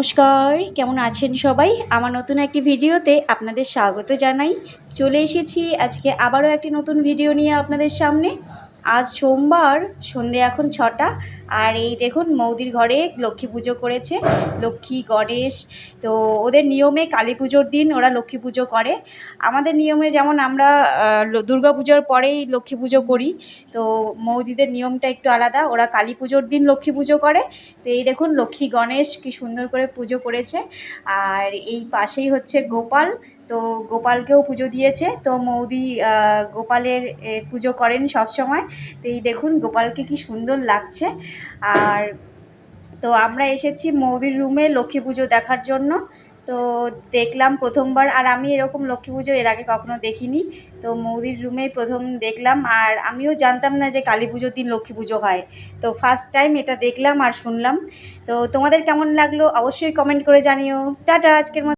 নমস্কার, কেমন আছেন সবাই? আমার নতুন একটি ভিডিওতে আপনাদের স্বাগত জানাই। চলে এসেছি আজকে আবারও একটি নতুন ভিডিও নিয়ে আপনাদের সামনে। আজ সোমবার, সন্ধে এখন ছটা। আর এই দেখুন, মৌদির ঘরে লক্ষ্মী পুজো করেছে। লক্ষ্মী, গণেশ, তো ওদের নিয়মে কালী পুজোর দিন ওরা লক্ষ্মী পুজো করে। আমাদের নিয়মে যেমন আমরা দুর্গা পুজোর পরেই লক্ষ্মী পুজো করি, তো মৌদিদের নিয়মটা একটু আলাদা। ওরা কালী পুজোর দিন লক্ষ্মী পুজো করে। তো এই দেখুন, লক্ষ্মী, গণেশ কি সুন্দর করে পুজো করেছে। আর এই পাশেই হচ্ছে গোপাল। তো গোপালকেও পুজো দিয়েছে। তো মৌদি গোপালের পুজো করেন সব সময় তো এই দেখুন গোপালকে কি সুন্দর লাগছে। আর তো আমরা এসেছি মৌদির রুমে লক্ষ্মী পুজো দেখার জন্য। তো দেখলাম প্রথমবার, আর আমি এরকম লক্ষ্মী পুজো এর আগে কখনো দেখিনি। তো মৌদির রুমে প্রথম দেখলাম, আর আমিও জানতাম না যে কালী পুজোর দিন লক্ষ্মী পুজো হয়। তো ফার্স্ট টাইম এটা দেখলাম আর শুনলাম। তো তোমাদের কেমন লাগল অবশ্যই কমেন্ট করে জানিও। টাটা, আজকের